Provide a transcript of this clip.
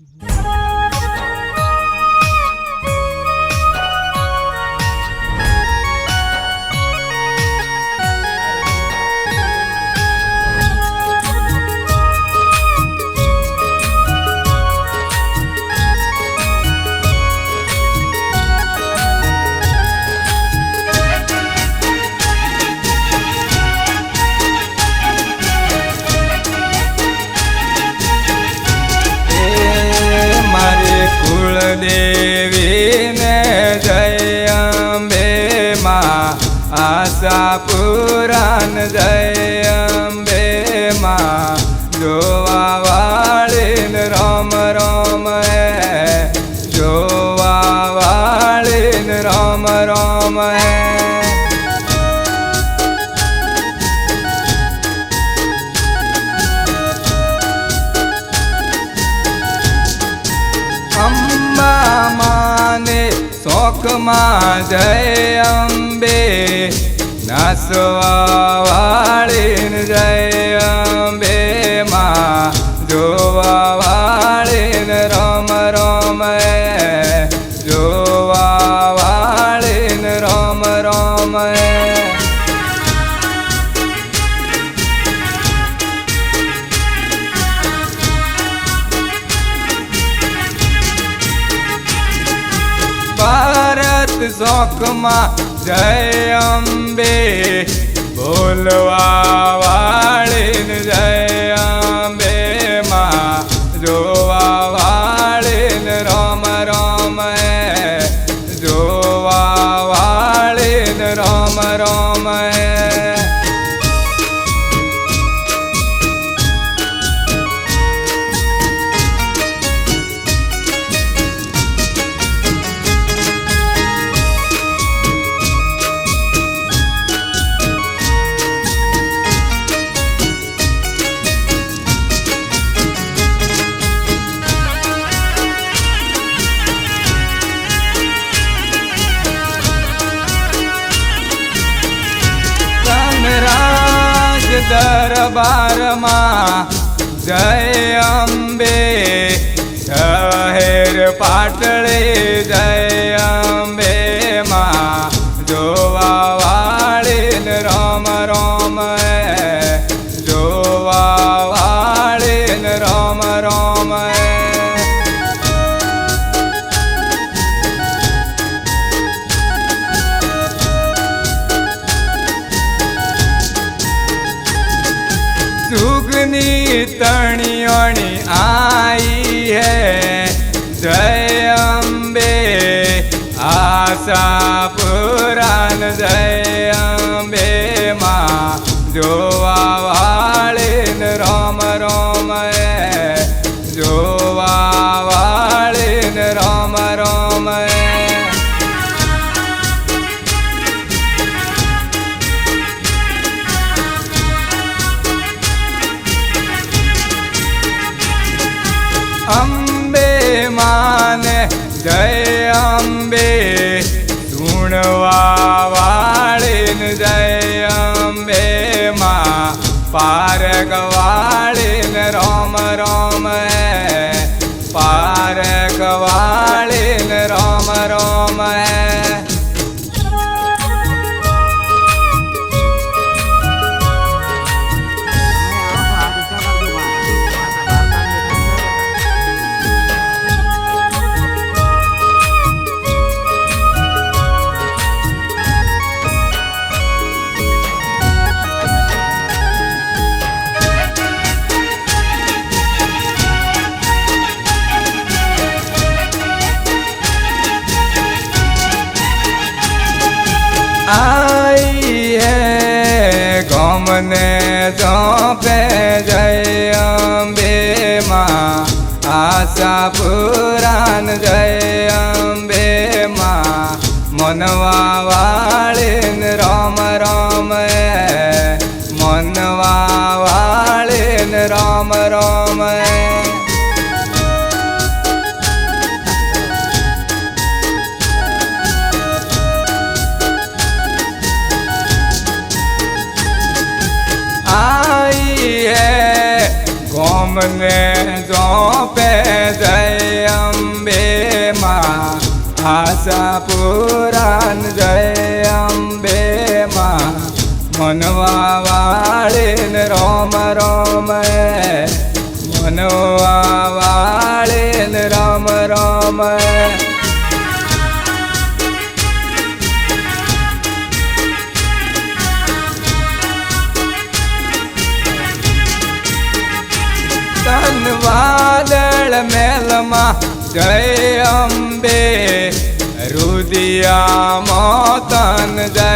Mm-hmm. જોવા વાળીને રામ રામ હે. જોવા વાળીને રામ રામ હે. અંબા માને શોખમાં જય અંબે. નાસવા વાળીને જય અંબે માં જોવા વાળીન રમ રમ ભારત શોખમાં જય અંબે બોલવા વાળીને જય અંબે માં જોવા વાળીને રામ રામ જોવા વાળીને રામ રામ ધનરાજ દરબારમાં જય અંબે શહેર પાટળે જય અંબે. સુગની તણિયોણી આઈ હે. જય અંબે આશા પુરાન જય અંબે માં જોવા માને જય અંબે સુણવા જય અંબે માં પારક ગમને ચોપે જય અંબે માં આશા પુરાણ જય અંબે માં મનવા વાળીન રામ અમને ચોપે જય અંબે માં આશા પુરાણ જય અંબે માં મનવા વાળીને રોમ રોમ મનવા વાળીને રામ રામ વાદળ મેલમાં જય અંબે રુદિયા મોતન જય